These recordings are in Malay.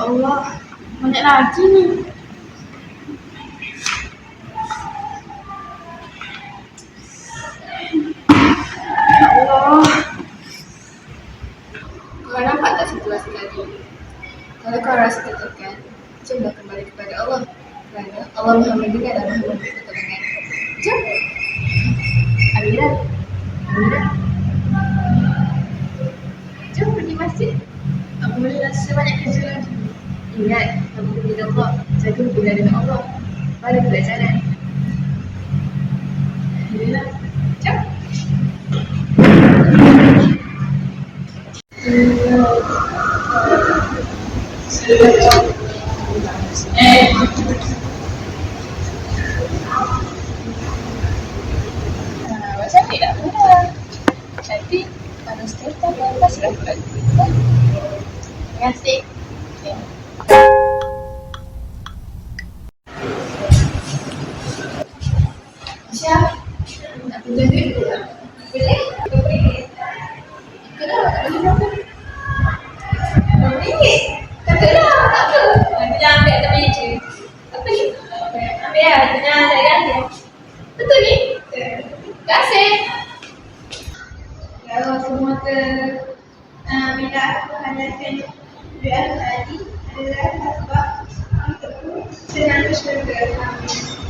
Allah, banyak lagi ni. Ya Allah. Kau nampak tak situasi tadi? Kalau kau rasa tertekan, jomlah kembali kepada Allah. Kerana Allah Maha mendengar dan Maha memberi pertolongan. Jom. Amira. Amira. Jom pergi masjid. Aku boleh rasa banyak. Ingat, kamu pergi Allah. Jaga hubungan dengan Allah. Pada pelajaran. Terima kasih. Syah, nak pinjam duit ke tak? Boleh? Berapa ringgit? Kenapa tak boleh berapa? Ringgit? Katalah, tak apa. Jangan ambil atas meja. Apa ni? Ambil lah, jangan cari lagi. Betul ni? Kasih. Kalau semua ter uh, bila aku hanyakan duit aku tadi adalah sebab aku senang bersyukur. Amin.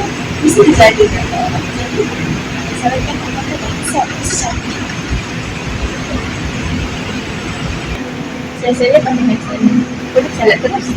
Mesti awak. Jadi, Misalkan awak kan tak kisah. Mesti cantik. Saya saya pandai macam ni. Boleh salat terus.